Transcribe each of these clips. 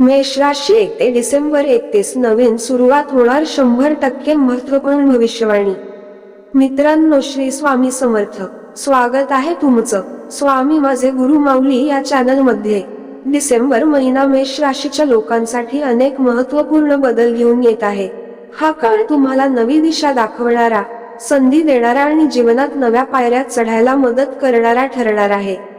मेष राशी एक ते डिसेंबर एकतीस नवीन सुरुवात होणार शंभर टक्के महत्त्वपूर्ण भविष्यवाणी. मित्रांनो श्री स्वामी समर्थ. स्वागत आहे तुमचं. स्वामी माझे गुरु माऊली या चॅनलमध्ये डिसेंबर महिना मेष राशीच्या लोकांसाठी अनेक महत्त्वपूर्ण बदल घेऊन येत आहे. हा काळ तुम्हाला नवी दिशा दाखवणारा संधी देणारा आणि जीवनात नव्या पायऱ्या चढायला मदत करणारा ठरणार आहे.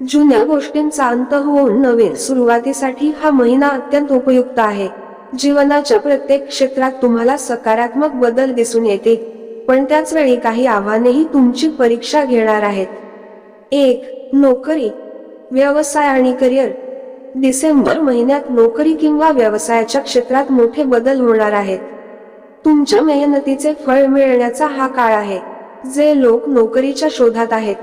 जुन्या गोष्टींचा अंत होऊन नवीन सुरुवातीसाठी हा महिना अत्यंत उपयुक्त आहे. जीवनाच्या प्रत्येक क्षेत्रात तुम्हाला सकारात्मक बदल दिसून येते पण त्याच वेळी काही आव्हानेही तुमची परीक्षा घेणार आहेत. एक नोकरी. व्यवसाय आणि करिअर. डिसेंबर महिन्यात नोकरी किंवा व्यवसायाच्या क्षेत्रात मोठे बदल होणार आहेत. तुमच्या मेहनतीचे फळ मिळण्याचा हा काळ आहे जे लोक नोकरीच्या शोधात आहेत.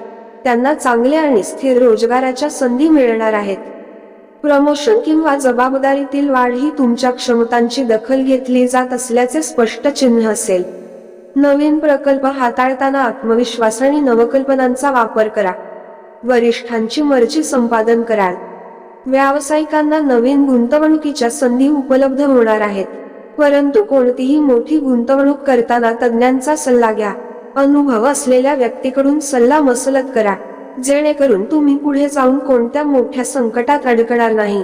त्यांना चांगले आणि स्थिर रोजगाराच्या संधी मिळणार आहेत. प्रमोशन किंवा जबाबदारीतील वाढ ही तुमच्या क्षमतांची दखल घेतली जात असल्याचे स्पष्ट चिन्ह असेल. नवीन प्रकल्प हाताळताना आत्मविश्वास आणि नवकल्पनांचा वापर करा. वरिष्ठांची मर्जी संपादन कराल. व्यावसायिकांना नवीन गुंतवणुकीच्या संधी उपलब्ध होणार आहेत. परंतु कोणतीही मोठी गुंतवणूक करताना तज्ज्ञांचा सल्ला घ्या. अनुभव असलेल्या व्यक्तीकडून सल्ला मसलत करा. जेणेकरून तुम्ही पुढे जाऊन कोणत्या मोठ्या संकटात अडकणार नाही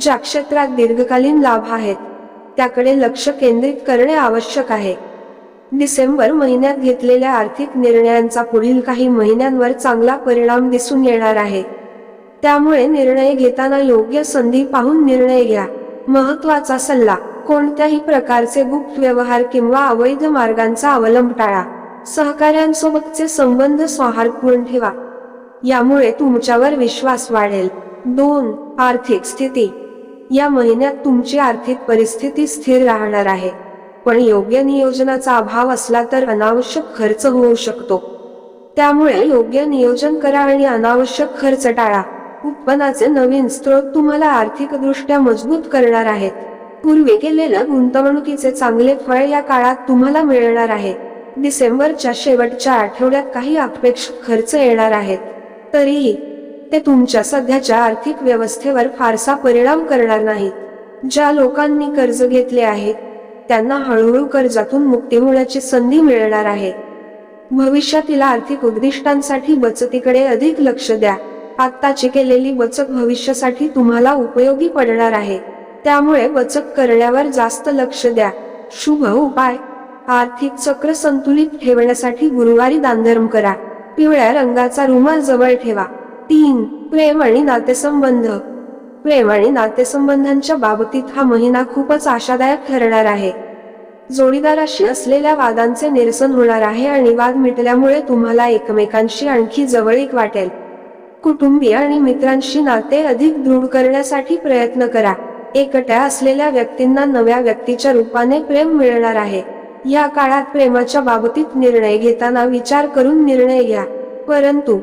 ज्या क्षेत्रात दीर्घकालीन लाभ आहेत त्याकडे लक्ष केंद्रित करणे आवश्यक आहे. डिसेंबर महिन्यात घेतलेल्या आर्थिक निर्णयांचा पुढील काही महिन्यांवर चांगला परिणाम दिसून येणार आहे. त्यामुळे निर्णय घेताना योग्य संधी पाहून निर्णय घ्या. महत्त्वाचा सल्ला कोणत्याही प्रकारचे गुप्त व्यवहार किंवा अवैध मार्गांचा अवलंब टाळा. सहकाऱ्यांसोबतचे संबंध सौहार्दपूर्ण ठेवा. यामुळे तुमच्यावर विश्वास वाढेल. दोन आर्थिक स्थिती. या महिन्यात तुमची आर्थिक परिस्थिती स्थिर राहणार आहे. पण योग्य नियोजनाचा अभाव असला तर अनावश्यक खर्च होऊ शकतो. त्यामुळे योग्य नियोजन करा आणि अनावश्यक खर्च टाळा. उत्पन्नाचे नवीन स्रोत तुम्हाला आर्थिकदृष्ट्या मजबूत करणार आहेत. पूर्वी केलेलं गुंतवणुकीचे चांगले फळ या काळात तुम्हाला मिळणार आहे. डिसेंबरच्या शेवटच्या आठवड्यात काही अपेक्षित खर्च येणार आहेत. तरीही ते तुमच्या सध्याच्या आर्थिक व्यवस्थेवर फारसा परिणाम करणार नाहीत. ज्या लोकांनी कर्ज घेतले आहे त्यांना हळूहळू कर्जातून मुक्ती होण्याची संधी मिळणार आहे. भविष्यातील आर्थिक उद्दिष्टांसाठी बचतीकडे अधिक लक्ष द्या. आत्ताची केलेली बचत भविष्यासाठी तुम्हाला उपयोगी पडणार आहे. त्यामुळे बचत करण्यावर जास्त लक्ष द्या. शुभ उपाय. आर्थिक चक्र संतुलित ठेवण्यासाठी गुरुवारी दानधर्म करा. पिवळ्या रंगाचा रुमाल जवळ ठेवा. तीन प्रेम आणि नातेसंबंध. प्रेम आणि नातेसंबंधांच्या बाबतीत हा महिना खूपच आशादायक ठरणार आहे. जोडीदाराशी असलेल्या वादांचे निरसन होणार आहे आणि वाद मिटल्यामुळे तुम्हाला एकमेकांशी आणखी जवळीक वाटेल. कुटुंबीय आणि मित्रांशी नाते अधिक दृढ करण्यासाठी प्रयत्न करा. एकट्या असलेल्या व्यक्तींना नव्या व्यक्तीच्या रूपाने प्रेम मिळणार आहे. या काळात प्रेमाच्या बाबतीत निर्णय घेताना विचार करून निर्णय घ्या. परंतु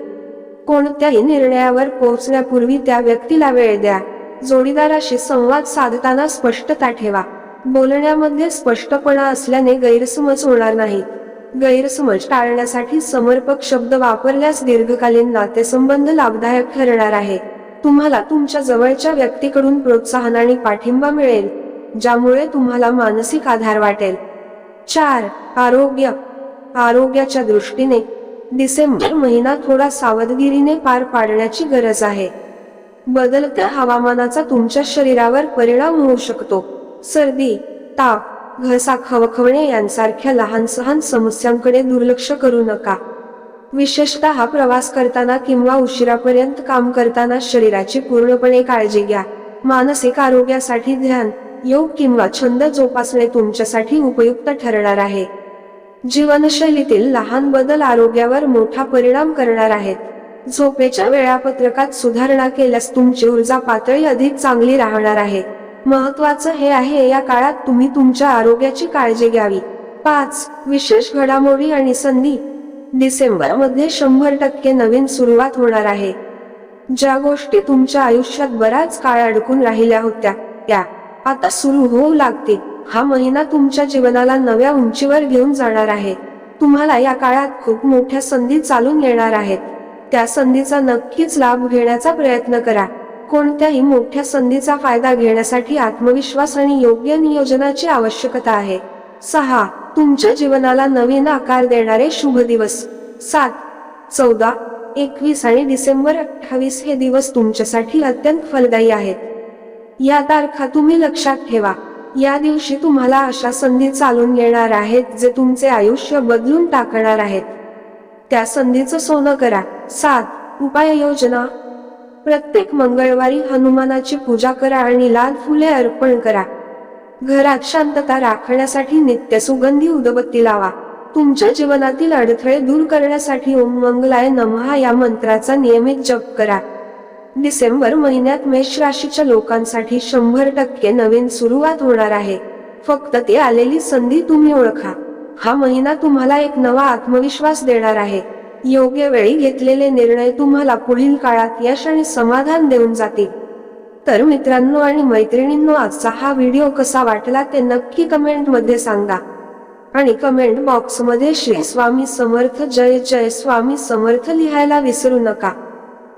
कोणत्याही निर्णयावर पोहोचण्यापूर्वी त्या व्यक्तीला वेळ द्या. जोडीदाराशी संवाद साधताना स्पष्टता ठेवा. बोलण्यामध्ये स्पष्टपणा असल्याने गैरसमज होणार नाही. गैरसमज टाळण्यासाठी समर्पक शब्द वापरल्यास दीर्घकालीन नातेसंबंध लाभदायक ठरणार आहे. तुम्हाला तुमच्या जवळच्या व्यक्तीकडून प्रोत्साहन आणि पाठिंबा मिळेल ज्यामुळे तुम्हाला मानसिक आधार वाटेल. चार आरोग्य. आरोग्याच्या दृष्टीने डिसेंबर महिना थोडा सावधगिरीने पार पाडण्याची गरज आहे. बदलत्या हवामानाचा तुमच्या शरीरावर परिणाम होऊ शकतो. सर्दी ताप घसा खवखवणे यांसारख्या लहान सहान समस्यांकडे दुर्लक्ष करू नका. विशेषतः प्रवास करताना किंवा उशिरापर्यंत काम करताना शरीराची पूर्णपणे काळजी घ्या. मानसिक आरोग्यासाठी ध्यान योग किंवा छंद जोपासणे तुमच्यासाठी उपयुक्त ठरणार आहे. जीवनशैलीतील लहान बदल आरोग्यावर मोठा परिणाम करणार आहेत. झोपेच्या वेळापत्रकात सुधारणा केल्यास तुमची ऊर्जा पातळी अधिक चांगली राहणार आहे. महत्वाचं हे आहे या काळात तुम्ही तुमच्या आरोग्याची काळजी घ्यावी. पाच विशेष घडामोडी आणि संधी. डिसेंबरमध्ये शंभर टक्के नवीन सुरुवात होणार आहे. ज्या गोष्टी तुमच्या आयुष्यात बराच काळ अडकून राहिल्या होत्या त्या आता सुरू होऊ लागतील हा महिना तुमच्या जीवनाला नव्या उंचीवर घेऊन जाणार आहे. तुम्हाला या काळात खूप मोठ्या संधी चालून येणार आहेत. त्या संधीचा नक्कीच लाभ घेण्याचा प्रयत्न करा. कोणत्याही मोठ्या संधीचा फायदा घेण्यासाठी आत्मविश्वास आणि योग्य नियोजनाची आवश्यकता आहे. सहा. तुमच्या जीवनाला नवीन आकार देणारे शुभ दिवस. सात. चौदा एकवीस आणि डिसेंबर अठ्ठावीस हे दिवस तुमच्यासाठी अत्यंत फलदायी आहेत. या तारखा तुम्ही लक्षात ठेवा. या दिवशी तुम्हाला अशा संधी चालून येणार आहेत जे तुमचे आयुष्य बदलून टाकणार आहेत. त्या संधीचं सोनं करा. सात उपाययोजना. प्रत्येक मंगळवारी हनुमानाची पूजा करा आणि लाल फुले अर्पण करा. घरात शांतता राखण्यासाठी नित्य सुगंधी उदबत्ती लावा. तुमच्या जीवनातील अडथळे दूर करण्यासाठी ओम मंगलाय नमहा या मंत्राचा नियमित जप करा. डिसेंबर महिन्यात मेष राशीच्या लोकांसाठी शंभर टक्के नवीन सुरुवात होणार आहे. फक्त ते आलेली संधी तुम्ही ओळखा. हा महिना तुम्हाला एक नवा आत्मविश्वास देणार आहे. योग्य वेळी घेतलेले निर्णय तुम्हाला पुढील काळात यश आणि समाधान देऊन जातील. तर मित्रांनो आणि मैत्रिणींनो आजचा हा व्हिडिओ कसा वाटला ते नक्की कमेंटमध्ये सांगा. आणि कमेंट बॉक्समध्ये श्री स्वामी समर्थ जय जय स्वामी समर्थ लिहायला विसरू नका.